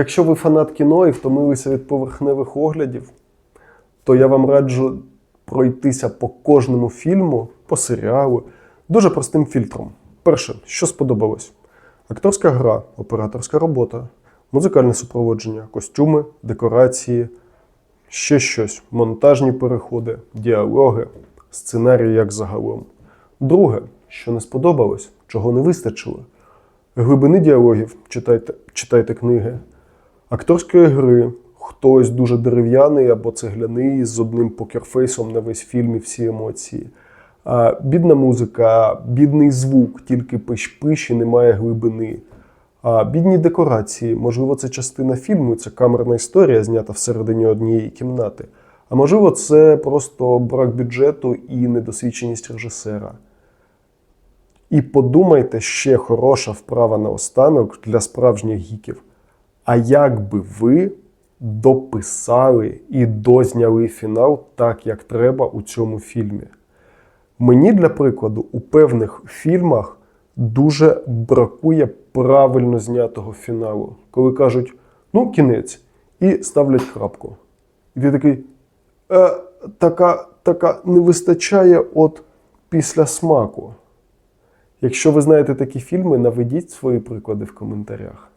Якщо ви фанат кіно і втомилися від поверхневих оглядів, то я вам раджу пройтися по кожному фільму, по серіалу, дуже простим фільтром. Перше, що сподобалось: акторська гра, операторська робота, музикальне супроводження, костюми, декорації, ще щось, монтажні переходи, діалоги, сценарій як загалом. Друге, що не сподобалось, чого не вистачило. Глибини діалогів, читайте, читайте книги, акторської гри, хтось дуже дерев'яний або цегляний з одним покерфейсом на весь фільм і всі емоції. Бідна музика, бідний звук, тільки пиш-пиш і немає глибини. Бідні декорації, можливо, це частина фільму, це камерна історія, знята всередині однієї кімнати. А можливо, це просто брак бюджету і недосвідченість режисера. І подумайте ще хороша вправа на останок для справжніх гіків. А як би ви дописали і дозняли фінал так, як треба у цьому фільмі? Мені, для прикладу, у певних фільмах дуже бракує правильно знятого фіналу, коли кажуть, ну, кінець, і ставлять крапку. І ти такий, е, така, така не вистачає от після смаку. Якщо ви знаєте такі фільми, наведіть свої приклади в коментарях.